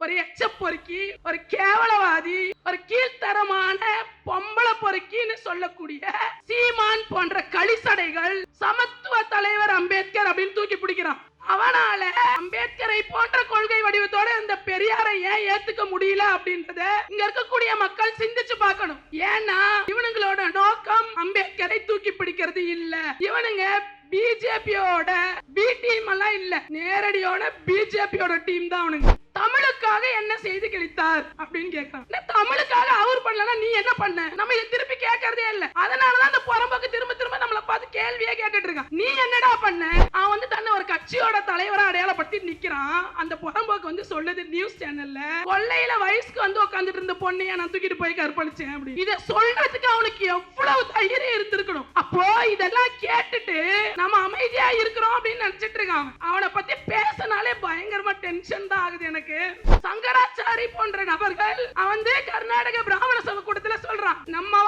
ஒரு எச்ச பொறுக்கி ஒரு கேவலவாதி ஒரு கீழ்த்தரமான பொம்பளை பொறுக்கின்னு சொல்லக்கூடிய சீமான் போன்ற கழிசடைகள் சமத்துவ தலைவர் அம்பேத்கர் அப்படின்னு தூக்கி பிடிக்கிறான். அவனால அம்பேத்கரை போன்ற கொள்கை வடிவத்தோட இந்த பெரியாரை ஏன் ஏத்துக்க முடியல அப்படின்றத இங்க இருக்கக்கூடிய மக்கள் சிந்திச்சு பார்க்கணும். ஏன்னா இவனுங்களோட நோக்கம் அம்பேத்கரை தூக்கி பிடிக்கிறது இல்ல. இவனுங்க பிஜேபியோட பி டீம் எல்லாம் இல்ல. நேரடியோட பிஜேபியோட டீம் தான் அவனுங்க. தமிழுக்காக என்ன செய்து கிடைத்தார் அப்படின்னு கேட்கிறான். என்ன தமிழுக்காக அவர் பண்ணலன்னா நீ என்ன பண்ண? நம்ம இதை திருப்பி கேட்கறதே இல்ல. அதனாலதான் அந்த புறம்போக்கு திரும்ப திரும்ப நம்ம பார்த்து கேள்வியே கேட்டுட்டு இருக்கான். நீ என்னடா பண்ண? அவன் வந்து தன்னை ஒரு கட்சியோட தலைவரா அடையாளப்படுத்தி நிக்கிறான். அந்த புறம்போக்கு வந்து சொல்லுது நியூஸ் சேனல்ல கொள்ளையில வயசுக்கு வந்து உட்காந்துட்டு இருந்த பொண்ணைய நான் தூக்கிட்டு போய் கற்பழிச்சேன் அப்படி இத சொல்றதுக்கு அவனுக்கு எவ்வளவு தைரியம் இருந்திருக்கணும். அப்போ இதெல்லாம் கேட்டுட்டு நம்ம அமைதியா இருக்கிறோம் அப்படின்னு நினைச்சிட்டு இருக்கான் அவனை. பத்தி பேசினாலே பயங்கரமா டென்ஷன் தான் ஆகுது எனக்கு. சங்கராச்சாரி போன்ற நபர்கள் அவன் வந்து கர்நாடக பிராமண சபை கூட்டத்துல சொல்றான் நம்ம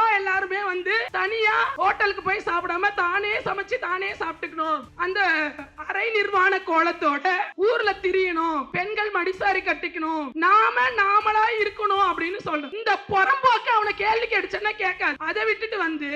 தனியா ஹோட்டலுக்கு போய் சாப்பிடாம தானே சமைச்சு தானே சாப்பிட்டுக்கணும். அந்த அரை நிர்வாண கோலத்தோட ஊர்ல திரியணும் பெண்கள் மடிசாரி கட்டிக்கணும் நாம நாமளா இருக்கணும் அப்படின்னு சொல்றோம். இந்த புறம்போக்கு அவனை கேள்வி கேட்டுச்சுன்னா கேட்காது. அதை விட்டுட்டு வந்து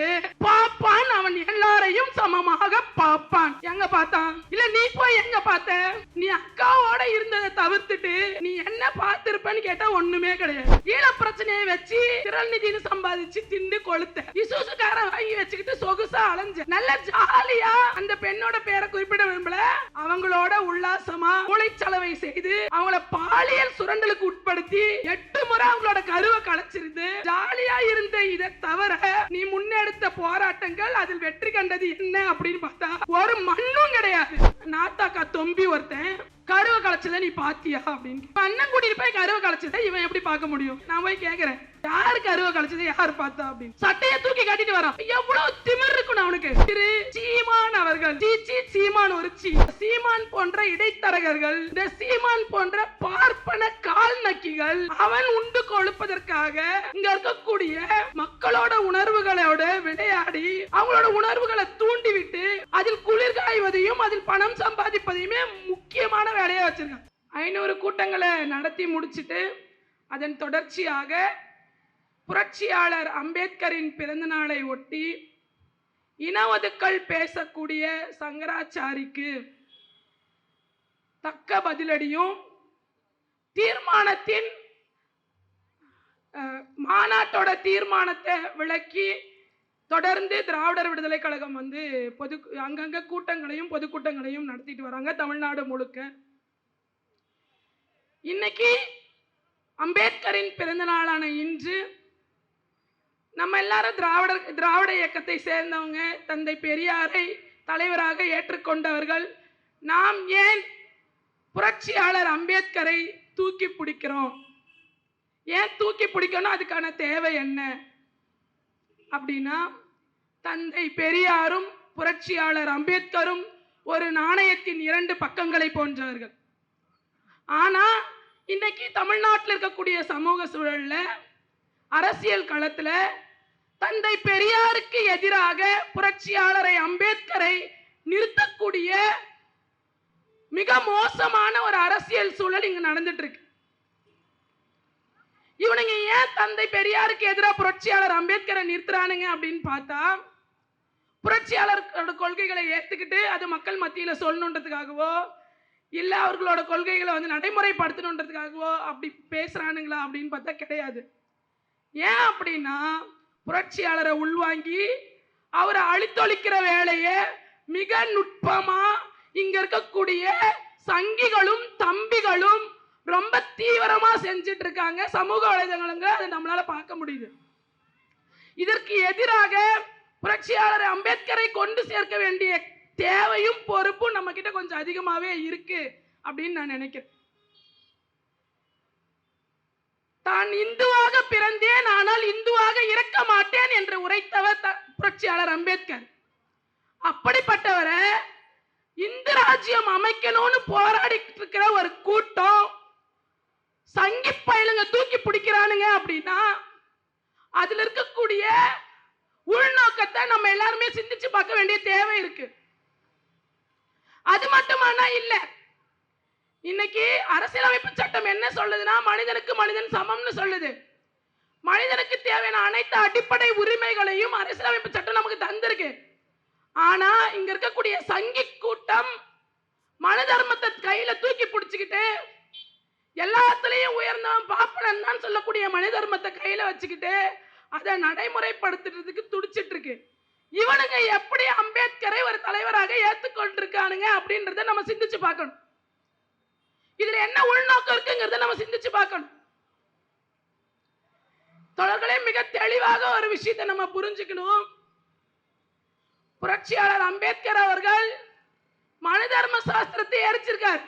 பாப்பான் அவன் எல்லாரையும் சமமாக பாப்பான். எங்க பார்த்தான் இல்ல நீ போய் எங்க பார்த்த? நீ அக்காவோட இருந்ததை தவிர்த்துட்டு நீ என்ன பார்த்திருப்பன்னு கேட்டா ஒண்ணுமே கிடையாது. ஈழ பிரச்சனையை வச்சு திரள் நிதினு சம்பாதிச்சு திண்டு கொளுத்த. இசுசுக்கார வாங்கி வச்சுக்கிட்டு சொகுசா அலைஞ்ச நல்ல ஜாலியா அந்த பெண்ணோட பேரை குறிப்பிட விரும்பல. அவங்களோட உல்லாசமா மூளைச்சலவை செய்து அவங்கள பாலியல் சுரண்டலுக்கு உட்படுத்தி எட்டு முறை அவங்களோட கருவை களைச்சிருந்து ஜாலியா இருந்த இதை தவிர நீ முன்னெடுத்த போராட்டங்கள் அதில் வெற்றி கண்டது என்ன அப்படின்னு பார்த்தா ஒரு மண்ணும் கிடையாது. நாத்தாக்கா தொம்பி ஒருத்தன் கருவை களைச்சத நீ பாத்தியா? அப்படின்னு அண்ணன் கூட்டிட்டு போய் கருவை களைச்சத இவன் எப்படி பார்க்க முடியும்? நான் போய் கேக்குறேன் யாரு கருவை களைச்சத யாரு பார்த்தா அப்படின்னு. சட்டையை தூக்கி கட்டிட்டு வரான். எவ்வளவு திமிர் இருக்கணும் அவனுக்கு. திரு சீமான் அவர்கள் சீமான் ஒரு சீ சீமான் போன்ற இடைத்தரகர்கள் இந்த சீமான் போன்ற பார்ப்பன கால் நக்கிகள் அவன் உண்டு கொழுப்பதற்காக இங்க இருக்கக்கூடிய மக்களோட உணர்வுகளோட விளையாடி அவங்களோட உணர்வுகளை தூண்டிவிட்டு அதில் குளிர் காய்வதையும் அதில் பணம் சம்பாதிப்பதையுமே முக்கியமான வேலையா வச்சிருக்காங்க. ஐநூறு கூட்டங்களை நடத்தி முடிச்சிட்டு அதன் தொடர்ச்சியாக புரட்சியாளர் அம்பேத்கரின் பிறந்த நாளை ஒட்டி இனவதுக்கள் பேசக்கூடிய சங்கராச்சாரிக்கு தக்க பதிலடியும் தீர்மானத்தின் மாநாட்டோட தீர்மானத்தை விளக்கி தொடர்ந்து திராவிடர் விடுதலை கழகம் வந்து பொது அங்கங்க கூட்டங்களையும் பொதுக்கூட்டங்களையும் நடத்திட்டு வராங்க தமிழ்நாடு முழுக்க. இன்னைக்கு அம்பேத்கரின் பிறந்த நாளான இன்று நம்ம எல்லாரும் திராவிட திராவிட இயக்கத்தை சேர்ந்தவங்க தந்தை பெரியாரை தலைவராக ஏற்றுக்கொண்டவர்கள் நாம் ஏன் புரட்சியாளர் அம்பேத்கரை தூக்கி பிடிக்கிறோம்? ஏன் தூக்கி பிடிக்கணும்? அதுக்கான தேவை என்ன? அப்படின்னா தந்தை பெரியாரும் புரட்சியாளர் அம்பேத்கரும் ஒரு நாணயத்தின் இரண்டு பக்கங்களை போன்றவர்கள். ஆனால் இன்னைக்கு தமிழ்நாட்டில் இருக்கக்கூடிய சமூக சூழலில் அரசியல் களத்தில் தந்தை பெரியாருக்கு எதிராக புரட்சியாளரை அம்பேத்கரை நிறுத்தக்கூடிய மிக மோசமான ஒரு அரசியல் சூழல் இங்க நடந்துட்டு இருக்கு இவனுங்க ஏன் தந்தை பெரியாருக்கு எதிராக புரட்சியாளர் அம்பேத்கரை நிறுத்துறானுங்க அப்படின்னு பார்த்தா புரட்சியாளர்களோட கொள்கைகளை ஏத்துக்கிட்டு அது மக்கள் மத்தியில சொல்லணுன்றதுக்காகவோ இல்ல அவர்களோட கொள்கைகளை வந்து நடைமுறைப்படுத்தணுன்றதுக்காகவோ அப்படி பேசுறானுங்களா அப்படின்னு பார்த்தா கிடையாது. ஏன் அப்படின்னா புரட்சியாளரை உள்வாங்கி அவரை அழித்தொழிக்கிற வேலையை மிக நுட்பமா இங்க இருக்கக்கூடிய சங்கிகளும் தம்பிகளும் ரொம்ப தீவிரமா செஞ்சிட்டு இருக்காங்க. சமூக வலைதளங்கள் அதை நம்மளால பார்க்க முடியுது. இதற்கு எதிராக புரட்சியாளர் அம்பேத்கரை கொண்டு சேர்க்க வேண்டிய தேவையும் பொறுப்பும் நம்ம கிட்ட கொஞ்சம் அதிகமாவே இருக்கு அப்படின்னு நான் நினைக்கிறேன். தான் இந்துவாக பிறந்தேன் ஆனால் இந்துவாக இருக்க மாட்டேன் என்று உரைத்தவர் த- புரட்சியாளர் அம்பேத்கர். அப்படிப்பட்டவரை இந்து ராஜ்யம் அமைக்கணும்னு போராடிட்டு இருக்கிற ஒரு கூட்டம் சங்கி பயலுங்க தூக்கி பிடிக்கிறானுங்க அப்படின்னா அதுல இருக்கக்கூடிய உள்நோக்கத்தை நம்ம எல்லாருமே சிந்திச்சு பார்க்க வேண்டிய தேவை இருக்கு. அது மட்டுமானா இல்லை இன்னைக்கு அரசியலமைப்பு சட்டம் என்ன சொல்லுதுன்னா மனிதனுக்கு மனிதன் சமம்னு சொல்லுது. மனிதனுக்கு தேவையான அனைத்து அடிப்படை உரிமைகளையும் அரசியலமைப்பு சட்டம் நமக்கு தந்திருக்கு. ஆனா இங்க இருக்கக்கூடிய சங்கி கூட்டம் மனு தர்மத்தை கையில தூக்கி பிடிச்சுக்கிட்டு எல்லாத்துலயும் உயர்ந்தவன் பாப்பனன் தான் சொல்லக்கூடிய மனு தர்மத்தை கையில வச்சுக்கிட்டு அதை நடைமுறைப்படுத்துறதுக்கு துடிச்சிட்டு இருக்கு இவனுங்க எப்படி அம்பேத்கரை ஒரு தலைவராக ஏத்துக்கொண்டிருக்கானுங்க அப்படின்றத நம்ம சிந்திச்சு பார்க்கணும். இதுல என்ன உள்நோக்கம் இருக்குங்கிறத நம்ம சிந்திச்சு பார்க்கணும். தொடர்களே மிக தெளிவாக ஒரு விஷயத்தை நம்ம புரிஞ்சுக்கணும். புரட்சியாளர் அம்பேத்கர் அவர்கள் மனு தர்ம சாஸ்திரத்தை எரிச்சிருக்கார்.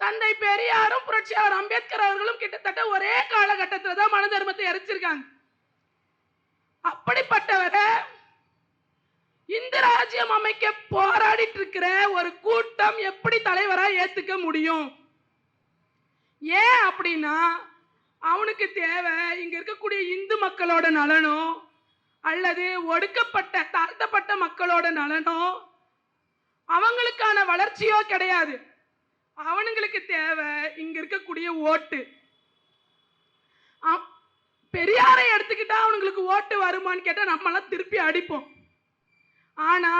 தந்தை பெரியாரும் புரட்சியாளர் அம்பேத்கர் அவர்களும் கிட்டத்தட்ட ஒரே காலகட்டத்தில் தான் மனு தர்மத்தை எரிச்சிருக்காங்க. அப்படி ராஜ்யம் அமைக்க போராடிட்டு இருக்கிற ஒரு கூட்டம் எப்படி தலைவரா ஏத்துக்க முடியும்? ஏன் அப்படின்னா அவனுக்கு தேவை இங்க இருக்கக்கூடிய இந்து மக்களோட நலனோ அல்லது ஒடுக்கப்பட்ட தாழ்த்தப்பட்ட மக்களோட நலனோ அவங்களுக்கான வளர்ச்சியோ கிடையாது. அவனுங்களுக்கு தேவை இங்க இருக்கக்கூடிய ஓட்டு. பெரியாரை எடுத்துக்கிட்டா அவனுங்களுக்கு ஓட்டு வருமான்னு கேட்டா நம்மளாம் திருப்பி அடிப்போம். ஆனா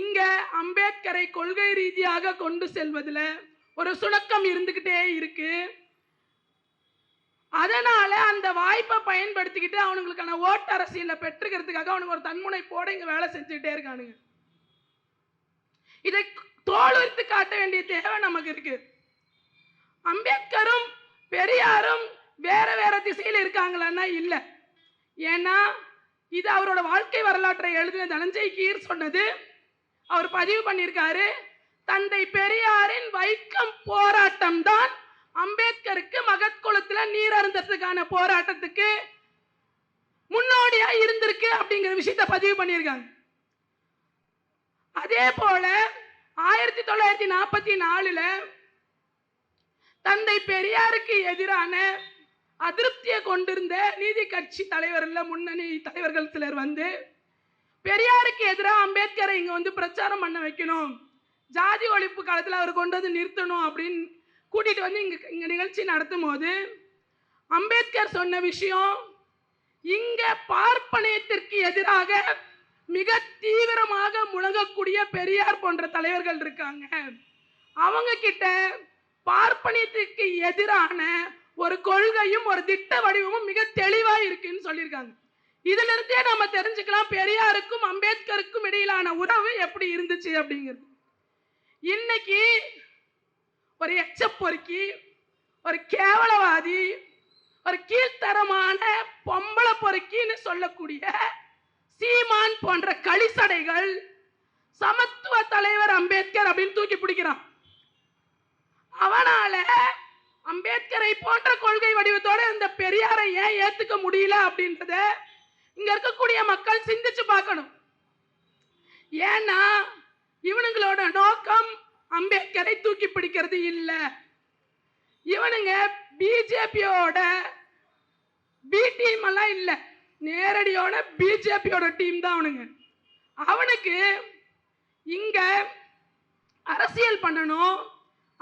இங்க அம்பேத்கரை கொள்கை ரீதியாக கொண்டு செல்வதில் ஒரு சுணக்கம் இருந்துக்கிட்டே இருக்கு. அதனால அந்த வாய்ப்பை பயன்படுத்திக்கிட்டு அவனுங்களுக்கான ஓட்டு பெற்றுக்கிறதுக்காக அவனுங்க ஒரு தன்முனை போட இங்க வேலை செஞ்சுக்கிட்டே இருக்கானுங்க. இதை தோல் காட்ட வேண்டிய தேவை நமக்கு இருக்கு. அம்பேத்கரும் பெரியாரும் வேற வேற திசையில் இருக்காங்களான்னா இல்லை. ஏன்னா இது அவரோட வாழ்க்கை வரலாற்றை எழுதின தனஞ்சய் கீர் சொன்னது. அவர் பதிவு பண்ணியிருக்காரு தந்தை பெரியாரின் வைக்கம் போராட்டம் தான் அம்பேத்கருக்கு மகத்குளத்துல நீர் அருந்ததுக்கான போராட்டத்துக்கு முன்னோடியா இருந்திருக்கு அப்படிங்கிற விஷயத்த பதிவு பண்ணியிருக்காங்க. அதே போல ஆயிரத்தி தொள்ளாயிரத்தி நாற்பத்தி நாலுல தந்தை பெரியாருக்கு எதிரான அதிருப்தியை கொண்டிருந்த நீதி கட்சி தலைவர்கள் முன்னணி தலைவர்கள் சிலர் வந்து பெரியாருக்கு எதிராக அம்பேத்கரை இங்கே வந்து பிரச்சாரம் பண்ண வைக்கணும். ஜாதி ஒழிப்பு காலத்தில் அவர் கொண்டு வந்து நிறுத்தணும் அப்படின்னு கூட்டிகிட்டு வந்து இங்கே இங்கே நிகழ்ச்சி நடத்தும் போது அம்பேத்கர் சொன்ன விஷயம் இங்கே பார்ப்பனியத்திற்கு எதிராக மிக தீவிரமாக முழங்கக்கூடிய பெரியார் போன்ற தலைவர்கள் இருக்காங்க. அவங்க கிட்ட பார்ப்பனியத்திற்கு எதிரான ஒரு கொள்கையும் ஒரு திட்ட வடிவமும் மிக தெளிவா இருக்குன்னு சொல்லியிருக்காங்க. இதுல இருந்தே நம்ம தெரிஞ்சுக்கலாம். பெரியாருக்கும் அம்பேத்கருக்கும் இடையிலான உறவு எப்படி இருந்துச்சு அப்படிங்கிறது. இன்னைக்கு ஒரு எச்ச பொறுக்கி ஒரு கேவலவாதி ஒரு கீழ்த்தரமான பொம்பளை பொறுக்கின்னு சொல்லக்கூடிய சீமான் போன்ற களிசடைகள் சமத்துவ தலைவர் அம்பேத்கர் அப்படின்னு தூக்கி பிடிக்கிறான். அவனால அம்பேத்கரை போன்ற கொள்கை வடிவத்தோட இந்த பெரியாரை ஏன் ஏத்துக்க முடியல அப்படின்றத இங்க இருக்கக்கூடிய மக்கள் சிந்திச்சு பார்க்கணும். ஏன்னா இவனுங்களோட நோக்கம் அம்பேத்கரை தூக்கி பிடிக்கிறது இல்லை. இவனுங்க பிஜேபியோட பி டீம் எல்லாம் இல்லை. நேரடியோட பிஜேபியோட டீம் தான் அவனுங்க. அவனுக்கு இங்க அரசியல் பண்ணணும்.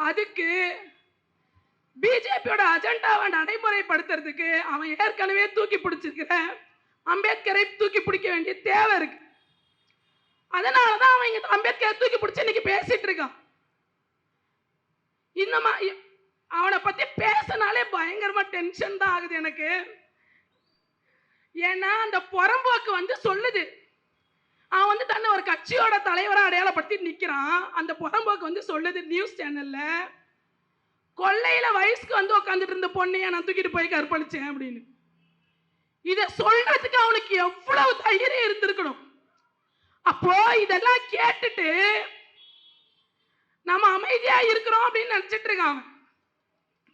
அதுக்கு பிஜேபியோட அஜெண்டாவை நடைமுறைப்படுத்துறதுக்கு அவன் ஏற்கனவே தூக்கி பிடிச்சிருக்கிற அம்பேத்கரை தூக்கி பிடிக்க வேண்டிய தேவை இருக்கு. அதனால தான் அவன் இங்கே அம்பேத்கரை தூக்கி பிடிச்சி இன்னைக்கு பேசிட்டு இருக்கான். இந்த மா இ- அவனை பற்றி பேசினாலே பயங்கரமாக டென்ஷன் தான் ஆகுது எனக்கு. ஏன்னா அந்த புறம்போக்கு வந்து சொல்லுது. அவன் வந்து தன்னை ஒரு கட்சியோட தலைவராக அடையாளப்படுத்தி நிற்கிறான் அந்த புறம்போக்கு வந்து சொல்லுது நியூஸ் சேனலில். கொள்ளையில வயசுக்கு வந்து உட்காந்துட்டு இருந்த பொண்ணையை நான் தூக்கிட்டு போய் கற்பழிச்சேன் அப்படின்னு. இதை சொல்றதுக்கு அவனுக்கு எவ்வளவு தைரியம் இருந்திருக்கணும். அப்போ இதெல்லாம் கேட்டுட்டு நம்ம அமைதியா இருக்கிறோம் அப்படின்னு நினைச்சிட்டு இருக்கான்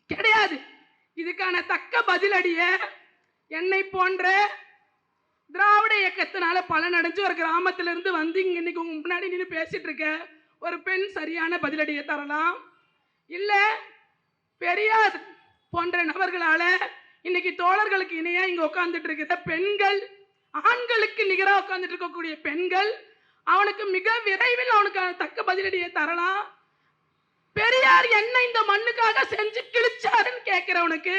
கிடையாது. இதுக்கான தக்க பதிலடிய என்னை போன்ற திராவிட இயக்கத்தினால பலனடைஞ்சு ஒரு கிராமத்துல இருந்து வந்து இங்க இன்னைக்கு உங்க முன்னாடி நின்று பேசிட்டு இருக்க ஒரு பெண் சரியான பதிலடியை தரலாம். இல்லை பெரியார் போன்ற நபர்களால இன்னைக்கு தோழர்களுக்கு இணையா இங்க உட்கார்ந்துட்டு இருக்கிற பெண்கள் ஆண்களுக்கு நிகராக உட்கார்ந்துட்டு இருக்கக்கூடிய பெண்கள் அவனுக்கு மிக விரைவில் அவனுக்கான தக்க பதிலடியை தரலாம். பெரியார் என்ன இந்த மண்ணுக்காக செஞ்சு கிழிச்சாருன்னு கேட்கிறவனுக்கு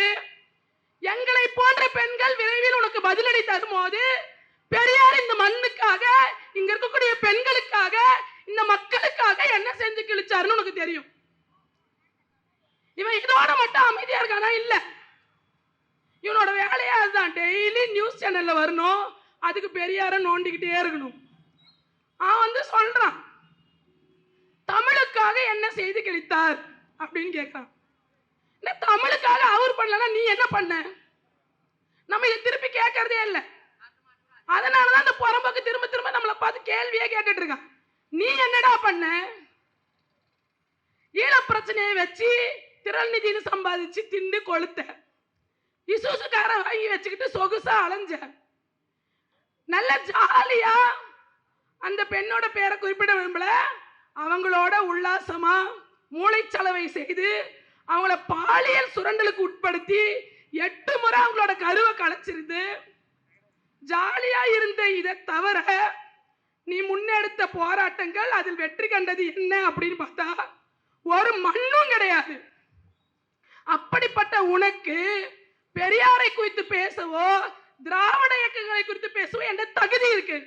எங்களை போன்ற பெண்கள் விரைவில் உனக்கு பதிலடி தரும்போது பெரியார் இந்த மண்ணுக்காக இங்க இருக்கக்கூடிய பெண்களுக்காக இந்த மக்களுக்காக என்ன செஞ்சு கிழிச்சாருன்னு உனக்கு தெரியும் இவன் இதோட மட்டும் அமைதியா இல்லை. இல்ல இவனோட வேலையே அதுதான். டெய்லி நியூஸ் சேனல்ல வரணும். அதுக்கு பெரியார நோண்டிக்கிட்டே இருக்கணும். அவன் வந்து சொல்றான் தமிழுக்காக என்ன செய்து கிழித்தார்? அப்படின்னு கேட்கிறான். என்ன தமிழுக்காக அவர் பண்ணலன்னா நீ என்ன பண்ண? நம்ம இதை திருப்பி கேட்கறதே இல்லை. அதனாலதான் அந்த புறம்போக்கு திரும்ப திரும்ப நம்மளை பார்த்து கேள்வியே கேட்டுட்டு இருக்கான். நீ என்னடா பண்ண? ஈழ பிரச்சனையை வச்சு திரள் சம்பாதிச்சு தின்னு கொளுத்த இசூசுக்கார வாங்கி வச்சுக்கிட்டு சொகுசா அலைஞ்ச நல்ல ஜாலியா அந்த பெண்ணோட பேரை குறிப்பிட விரும்பல. அவங்களோட உல்லாசமா மூளைச்சலவை செய்து அவங்கள பாலியல் சுரண்டலுக்கு உட்படுத்தி எட்டு முறை அவங்களோட கருவை கலைச்சிருந்து ஜாலியா இருந்த இதை தவிர நீ முன்னெடுத்த போராட்டங்கள் அதில் வெற்றி கண்டது என்ன அப்படின்னு பார்த்தா ஒரு மண்ணும் கிடையாது. அப்படிப்பட்ட உனக்கு பெரியாரை குறித்து பேசவோ திராவிட இயக்கங்களை குறித்து பேசவோ என்ற தகுதி இருக்கு.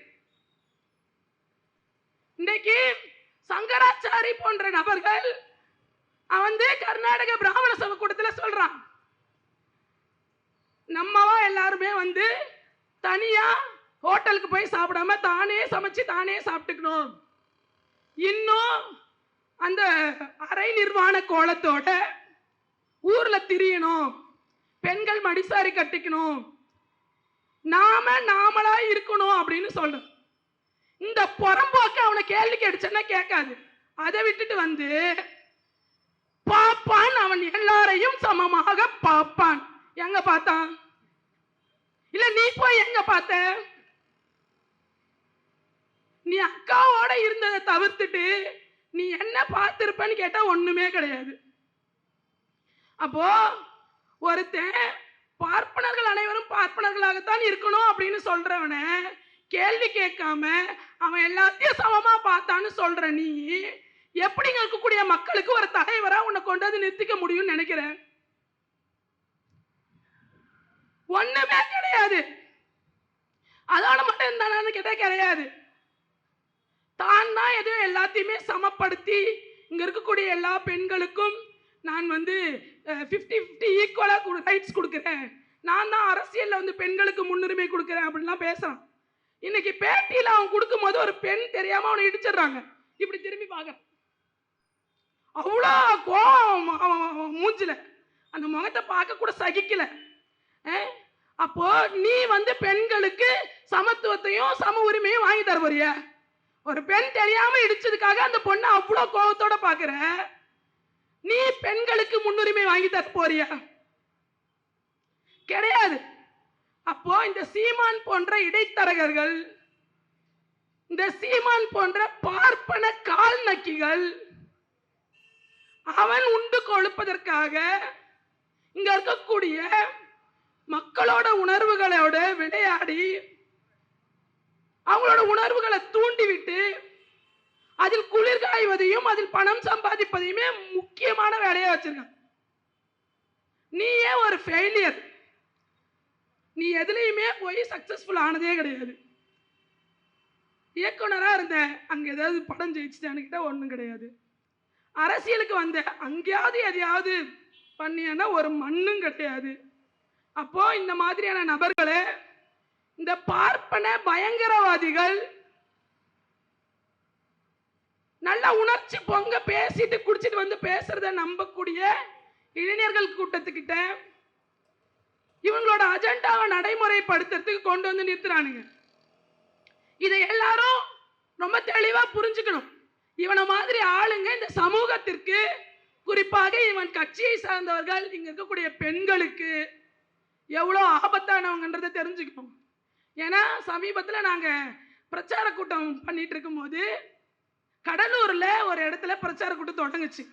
இன்னைக்கு சங்கராச்சாரி போன்ற நபர்கள் அவன் வந்து கர்நாடக பிராமண சபை கூட்டத்துல சொல்றான். நம்மவா எல்லாருமே வந்து தனியா ஹோட்டலுக்கு போய் சாப்பிடாம தானே சமைச்சு தானே சாப்பிட்டுக்கணும். இன்னும் அந்த அரை நிர்வாண கோலத்தோட ஊர்ல திரியணும். பெண்கள் மடிசாரி கட்டிக்கணும். நாம நாமளா இருக்கணும் அப்படின்னு சொல்றோம். இந்த புறம்போக்கு அவனை கேள்வி கேட்டுச்சேன்னா கேட்காது. அதை விட்டுட்டு வந்து பாப்பான் அவன் எல்லாரையும் சமமாக பார்ப்பான் எங்க பார்த்தான் இல்ல நீ போய் எங்க பார்த்த? நீ அக்காவோட இருந்ததை தவிர்த்துட்டு நீ என்ன பார்த்திருப்பன்னு கேட்டா ஒண்ணுமே கிடையாது. அப்போ ஒருத்தன் பார்ப்பனர்கள் அனைவரும் பார்ப்பனர்களாகத்தான் இருக்கணும் அப்படின்னு சொல்றவன கேள்வி கேட்காம அவன் எல்லாத்தையும் சமமா பார்த்தான்னு சொல்ற நீ எப்படிங்க இருக்கக்கூடிய மக்களுக்கு ஒரு தலைவரா உன்னை கொண்டு வந்து நிறுத்திக்க முடியும்னு நினைக்கிறேன் ஒண்ணுமே கிடையாது. அதோட மட்டும் இருந்தானு கேட்டா கிடையாது. தான் தான் எதுவும் எல்லாத்தையுமே சமப்படுத்தி இங்க இருக்கக்கூடிய எல்லா பெண்களுக்கும் நான் வந்து ஃபிஃப்டி ஃபிஃப்டி ஈக்குவலாக கொடு ரைட்ஸ் கொடுக்குறேன். நான் தான் அரசியலில் வந்து பெண்களுக்கு முன்னுரிமை கொடுக்குறேன் அப்படின்லாம் பேசுகிறான் இன்னைக்கு பேட்டியில் அவன் கொடுக்கும்போது ஒரு பெண் தெரியாமல் அவனை இடிச்சிடுறாங்க. இப்படி திரும்பி பார்க்குறான். அவ்வளோ கோபம் அவன் மூஞ்சில் மூஞ்சில. அந்த முகத்தை பார்க்க கூட சகிக்கல. அப்போ நீ வந்து பெண்களுக்கு சமத்துவத்தையும் சம உரிமையும் வாங்கி தர ஒரு பெண் தெரியாம இடிச்சதுக்காக அந்த பொண்ணை அவ்வளோ கோபத்தோடு பார்க்குற. நீ பெண்களுக்கு முன்னுரிமை வாங்கி தர போறியா? கிடையாது. அப்போ இந்த சீமான் போன்ற இடைத்தரகர்கள் இந்த சீமான் போன்ற பார்ப்பன கால் நக்கிகள் அவன் உண்டு கொழுப்பதற்காக இங்க இருக்கக்கூடிய மக்களோட உணர்வுகளோட விளையாடி அவங்களோட உணர்வுகளை தூண்டிவிட்டு அதில் குளிர் காய்வதையும் அதில் பணம் சம்பாதிப்பதையுமே முக்கியமான வேலையா வச்சிருக்கான். நீயே ஒரு ஃபெயிலியர் நீ எதுலேயுமே போய் சக்சஸ்ஃபுல் ஆனதே கிடையாது. இயக்குனராக இருந்த அங்கே ஏதாவது படம் ஜெயிச்சுட்டான்னு ஒன்றும் கிடையாது. அரசியலுக்கு வந்த அங்கேயாவது எதையாவது பண்ணியானா ஒரு மண்ணும் கிடையாது. அப்போது இந்த மாதிரியான நபர்களை இந்த பார்ப்பன பயங்கரவாதிகள் நல்லா உணர்ச்சி பொங்க பேசிட்டு குடிச்சிட்டு வந்து பேசுறத நம்பக்கூடிய இளைஞர்கள் கூட்டத்துக்கிட்ட இவங்களோட அஜெண்டாவை நடைமுறைப்படுத்துறதுக்கு கொண்டு வந்து நிறுத்துறானுங்க. இதை எல்லாரும் ரொம்ப தெளிவா புரிஞ்சுக்கணும். இவனை மாதிரி ஆளுங்க இந்த சமூகத்திற்கு குறிப்பாக இவன் கட்சியை சார்ந்தவர்கள் இங்க இருக்கக்கூடிய பெண்களுக்கு எவ்வளோ ஆபத்தானவங்கன்றதை தெரிஞ்சுக்கணும் ஏன்னா சமீபத்தில் நாங்கள் பிரச்சார கூட்டம் பண்ணிட்டு இருக்கும்போது கடலூரில் ஒரு இடத்துல பிரச்சார கூட்டம் தொடங்குச்சு.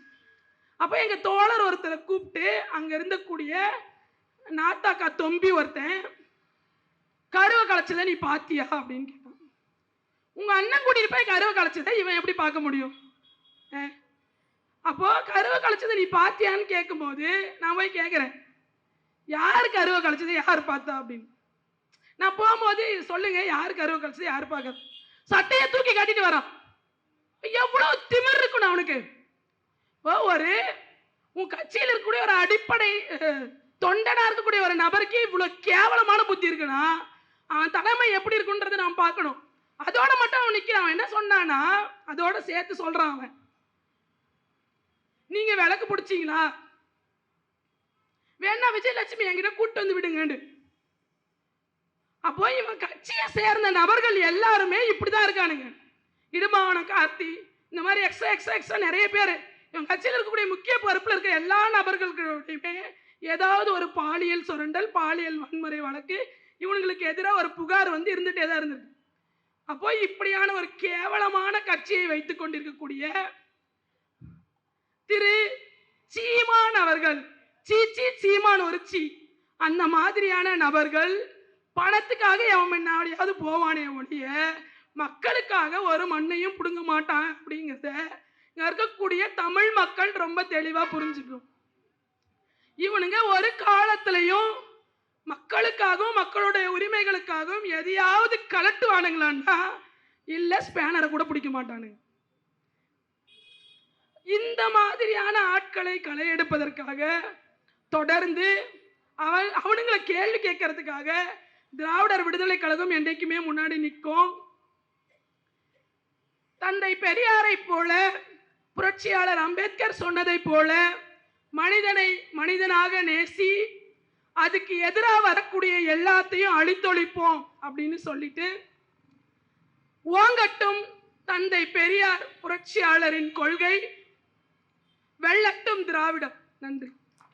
அப்போ எங்கள் தோழர் ஒருத்தரை கூப்பிட்டு அங்கே இருந்தக்கூடிய நாத்தாக்கா தொம்பி ஒருத்தன் கருவை களைச்சதை நீ பாத்தியா? அப்படின்னு கேட்டான். உங்கள் அண்ணன் கூட்டிகிட்டு போய் கருவை களைச்சதை இவன் எப்படி பார்க்க முடியும்? அப்போது கருவை களைச்சதை நீ பாத்தியான்னு கேட்கும்போது நான் போய் கேட்குறேன் யார் கருவை கழிச்சது யார் பார்த்தா? அப்படின்னு. நான் போகும்போது சொல்லுங்கள் யார் கருவை கழிச்சது யார் பார்க்கறது? சட்டையை தூக்கி கட்டிட்டு வரான். எவ்வளவு திமிர் இருக்கணும் அவனுக்கு. ஒரு உன் கட்சியில் இருக்கக்கூடிய ஒரு அடிப்படை தொண்டனா இருக்கக்கூடிய ஒரு நபருக்கு இவ்வளவு கேவலமான புத்தி இருக்குன்னா அவன் தலைமை எப்படி இருக்குன்றதை நாம் பார்க்கணும். அதோட மட்டும் அவன் நிற்கிறான் அவன் என்ன சொன்னான்னா அதோட சேர்த்து சொல்றான் அவன். நீங்க விளக்கு பிடிச்சிங்களா? வேணா விஜயலட்சுமி என்கிட்ட கூட்டு வந்து விடுங்கண்டு. அப்போ இவன் கட்சியை சேர்ந்த நபர்கள் எல்லாருமே இப்படிதான் இருக்கானுங்க. இடுமாவனம் கார்த்தி. இந்த மாதிரி எக்ஸ்ட்ரா எக்ஸ்ட்ரா எக்ஸ்ட்ரா நிறைய பேர். இவன் கட்சியில் இருக்கக்கூடிய முக்கிய பொறுப்பில் இருக்க எல்லா நபர்களுடையுமே ஏதாவது ஒரு பாலியல் சுரண்டல் பாலியல் வன்முறை வழக்கு இவனுங்களுக்கு எதிராக ஒரு புகார் வந்து இருந்துகிட்டே தான் இருந்தது. அப்போ இப்படியான ஒரு கேவலமான கட்சியை வைத்து கொண்டிருக்கக்கூடிய திரு சீமான் அவர்கள் சீச்சி சீமான் ஒரு சீ. அந்த மாதிரியான நபர்கள் பணத்துக்காக எவன் முன்னாடியாவது போவானே ஒழிய மக்களுக்காக ஒரு மண்ணையும் பிடுங்க மாட்டான் அப்படிங்கிறத இங்கே இருக்கக்கூடிய தமிழ் மக்கள் ரொம்ப தெளிவாக புரிஞ்சுக்கும். இவனுங்க ஒரு காலத்திலையும் மக்களுக்காகவும் மக்களுடைய உரிமைகளுக்காகவும் எதையாவது கலட்டுவானுங்களான்னா இல்லை ஸ்பேனரை கூட பிடிக்க மாட்டானுங்க. இந்த மாதிரியான ஆட்களை களை எடுப்பதற்காக தொடர்ந்து அவன் அவனுங்களை கேள்வி கேட்கறதுக்காக திராவிடர் விடுதலை கழகம் என்றைக்குமே முன்னாடி நிற்கும். தந்தை பெரியாரை போல புரட்சியாளர் அம்பேத்கர் சொன்னதை போல மனிதனை மனிதனாக நேசி அதுக்கு எதிராக வரக்கூடிய எல்லாத்தையும் அழித்தொழிப்போம் அப்படின்னு சொல்லிட்டு ஓங்கட்டும் தந்தை பெரியார் புரட்சியாளரின் கொள்கை வெள்ளட்டும் திராவிடம். நன்றி.